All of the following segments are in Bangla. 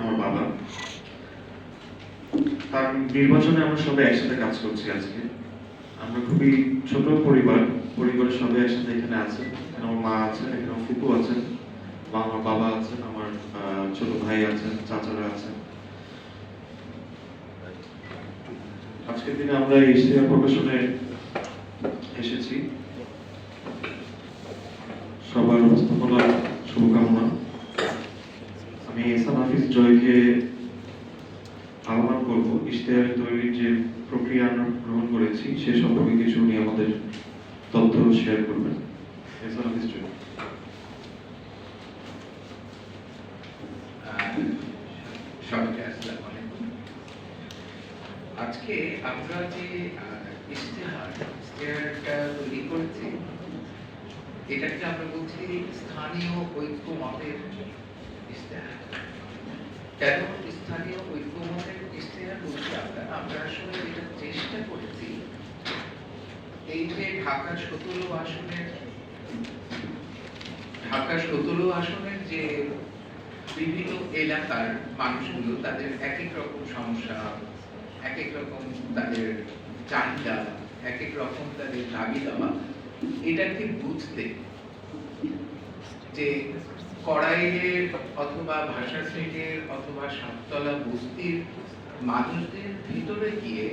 আমার বাবা। তার নির্বাচনে আমরা সবাই একসাথে কাজ করছি আজকে। আমরা খুবই ছোট পরিবার, পরিবারের সবাই একসাথে এখানে আছে। এখানে আমার মা আছেন এখানে আমার ফুপু আছেন বা আমার বাবা আছেন আমার ছোট ভাই আছেন চাচারা আছেন আজকের দিনে আমরা ইশতেহার প্রকাশনে এসেছি। সবার উপস্থাপনা জয়কে আহ্বান করব। ইশতেহার তৈরির যে প্রক্রিয়া আমরা গ্রহণ করেছি সে সম্পর্কে কিছু উনি আমাদের তথ্য শেয়ার করবেন। সবাইকে আসসালামু আলাইকুম আজকে আমরা যে ইশতেহার ইশতেহারটা তৈরি করেছি এটাকে আমরা বলছি স্থানীয় ঐক্য মতের ইশতেহার কেন স্থানীয় ঐক্য মতের ইশতেহার বলছি আমরা? আমরা আসলে এটা চেষ্টা করেছি, এই যে ঢাকা সতেরো আসনের, ঢাকা সতেরো আসনের যে বিভিন্ন এলাকার মানুষগুলো, তাদের এক এক রকম সমস্যা এক এক রকম তাদের চাহিদা এক এক রকম তাদের দাবি দেওয়া, এটাকে বুঝতে যে কড়াইয়ের অথবা ভাষা শ্রেণির অথবা সাততলা বস্তির মানুষদের ভিতরে গিয়ে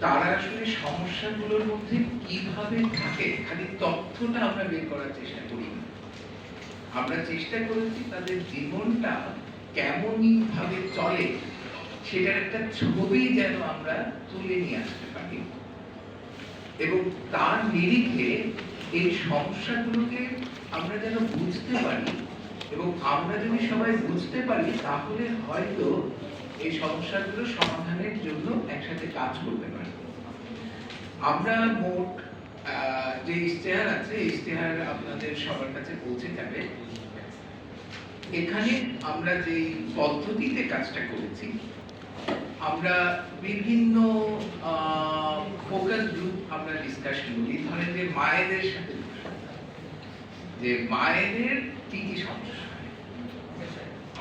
তারা আসলে সমস্যাগুলোর মধ্যে কীভাবে থাকে, খালি তথ্যটা আমরা বের করার চেষ্টা করি আমরা চেষ্টা করেছি তাদের জীবনটা কেমনই ভাবে চলে সেটার একটা ছবি যেন আমরা তুলে নিয়ে আসতে পারি। এবং তার নিরিখে এই সমস্যাগুলোকে আমরা যেন বুঝতে পারি এবং আমরা যদি সবাই বুঝতে পারি, তাহলে হয়তো এই সমস্যাগুলো সমাধানের জন্য একসাথে কাজ করতে পারি। আমরা মোট যে ইশতেহার আছে ইশতেহার আপনাদের সবার কাছে পৌঁছে যাবে। এখানে আমরা যে পদ্ধতিতে কাজটা করেছি, আমরা বিভিন্ন ফোকাস গ্রুপ আমরা ডিসকাশন করি। ধরেন যে মায়েদের সাথে। যে মায়েদের কি কি সমস্যা হয়?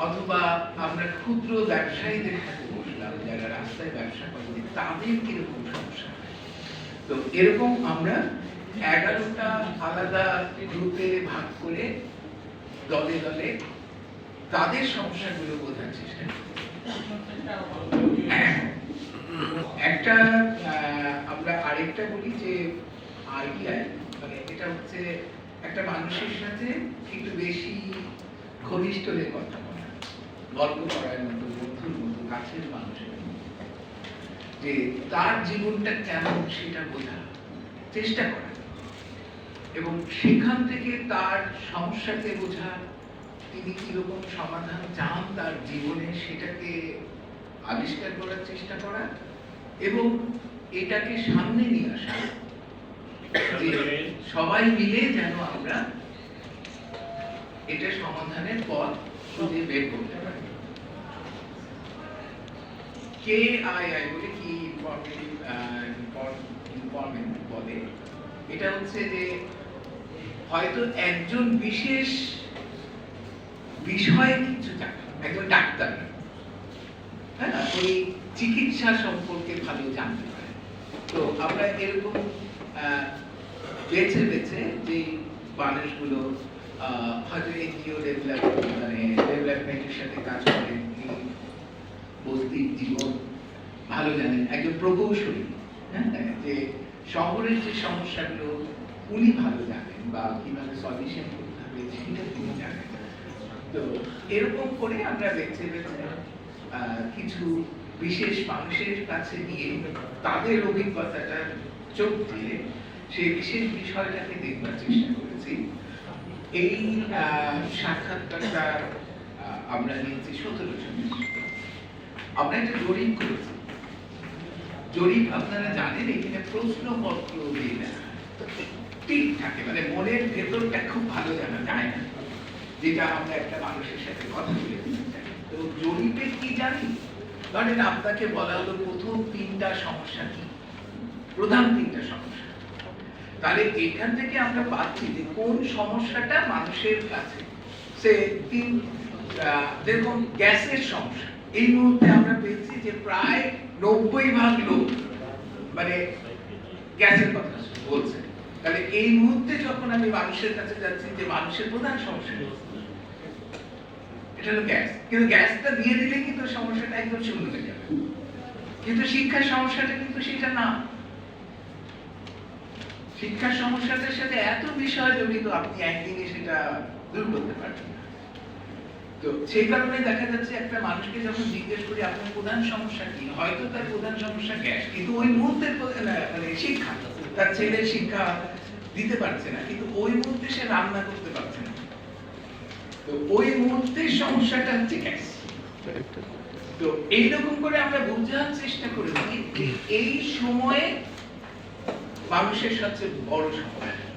অথবা আমরা ক্ষুদ্র ব্যবসায়ীদের সাথে বসলাম, যারা রাস্তায় ব্যবসা করে তাদের কীরকম সমস্যা হয়? তো এরকম আমরা এগারোটা আলাদা গ্রুপে ভাগ করে দলে দলে তাদের সমস্যাগুলো বোঝার চেষ্টা করি। একটা আমরা আরেকটা বলি যে আইডিয়া মানে এটা হচ্ছে একটা মানুষের সাথে একটু বেশি ঘনিষ্ঠ হয়ে কথা বলা। গল্প করার মতো, বন্ধুর মতো, কাছের মানুষের। যে তার জীবনটা কেমন সেটা বোঝা। চেষ্টা করা। এবং সেখান থেকে তার সমস্যাকে বোঝা। তিনি কীরকম সমাধান চান তার জীবনে সেটাকে আবিষ্কার করার চেষ্টা করা। এবং এটাকে সামনে নিয়ে আসা। সবাই মিলে যেন আমরা এটা সমাধানের পথ খুঁজে বের করতে পারি। কে আই আই বলে কি ইনফরমেটিভ বলে? এটা হচ্ছে যে হয়তো একজন বিশেষ বিষয়ে কিছু জানে, একজন ডাক্তার। হ্যাঁ ওই চিকিৎসা সম্পর্কে ভালো জানতে পারে। তো আমরা এরকম বেছে বেছে যে মানুষগুলো হয়তো এনজিও মানে ডেভেলপমেন্টের সাথে কাজ বস্তির জীবন ভালো জানেন একজন প্রকৌশলী হ্যাঁ? যে শহরের যে সমস্যাগুলো, উনি ভালো জানেন বা কীভাবে সলিউশন করতে হবে, সেটা তিনি জানেন। তো এরকম করে আমরা বেছে বেছে কিছু বিশেষ মানুষের কাছে গিয়ে তাদের অভিজ্ঞতাটা চোখ দিয়ে সেই বিশেষ বিষয়টাকে দেখবার চেষ্টা করেছি। এই সাক্ষাৎকারটা আমরা নিয়েছি সতেরো জনের আমরা একটা জরিপ করেছি। জরিপ আপনারা জানেন, এখানে প্রশ্নপত্র দিয়ে দেয়। ঠিক থাকে মানে মনের ভেতরটা খুব ভালো জানা যায় না, যেটা আমরা একটা মানুষের সাথে কথা বলে তো জরিপে কি জানি? ধরেন আপনাকে বলা হলো, প্রথম তিনটা সমস্যা কি? প্রধান তিনটা সমস্যা। তাহলে এখান থেকে আমরা পাচ্ছি যে কোন সমস্যাটা মানুষের কাছে। সে তিন যেরকম গ্যাসের সমস্যা, এই মুহূর্তে আমরা পেয়েছি যে প্রায় নব্বই ভাগ লোক মানে গ্যাসের কথা বলছে। তাহলে এই মুহূর্তে যখন আমি মানুষের কাছে যাচ্ছি যে মানুষের প্রধান সমস্যা? এটা হলো গ্যাস। কিন্তু গ্যাসটা দিয়ে দিলে কিন্তু সমস্যাটা একদম শূন্য হয়ে যাবে। কিন্তু শিক্ষার সমস্যাটা কিন্তু সেটা না। শিক্ষার সমস্যাটার সাথে এত বিষয় জড়িত আপনি একদিনে সেটা দূর করতে পারবেন তো সেই কারণে দেখা যাচ্ছে একটা মানুষকে যখন জিজ্ঞেস করি, আপনার প্রধান সমস্যা কি? হয়তো তার প্রধান সমস্যা গ্যাস কিন্তু ওই মুহূর্তে মানে শিক্ষা, তার ছেলের শিক্ষা দিতে পারছে না, কিন্তু ওই মুহূর্তে সে রান্না করতে পারছে না। তো ওই মুহূর্তের সমস্যাটা হচ্ছে গ্যাস তো এইরকম করে আমরা বোঝার চেষ্টা করেছি যে এই সময়ে মানুষের সবচেয়ে বড় সমস্যা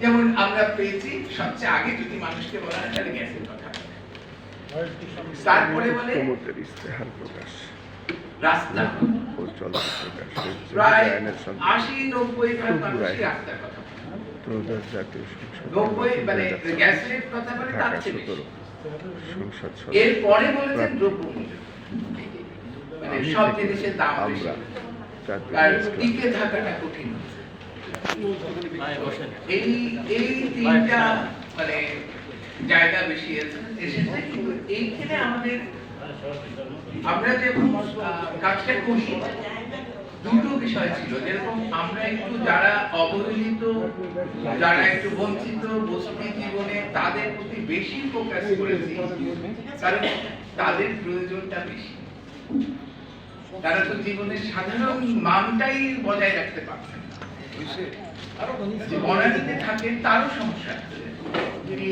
যেমন আমরা পেয়েছি সবচেয়ে আগে যদি মানুষকে বলা হয় তাহলে গ্যাসের কথা। তারপরে বলে প্রমোদের ইস্তেহার প্রকাশ। রাস্তা। ও চলচ্চিত্র প্রকাশ প্রায় আশি নব্বই ভাগ মানুষই রাস্তার কথা ত্রয়োদশ জাতীয় সংসদ মানে এরপরে বলেছেন। দ্রব্যমূল্য। মানে সব জিনিসের দাম আমরা আর টিকে থাকাটা কঠিন। এই এই তিনটা মানে জায়গা বেশি এসেছে কিন্তু এইখানে আমাদের আমরা যে কাজটা করি দুটো বিষয় ছিল। যেরকম আমরা একটু যারা অবহেলিত যারা একটু বঞ্চিত বস্তি জীবনে তাদের প্রতি বেশি ফোকাস করেছি কারণ তাদের প্রয়োজনটা বেশি। তারা তো জীবনের সাধারণ মানটাই বজায় রাখতে পারছে না থাকে বনানীতে থাকেন তারও সমস্যা। তিনি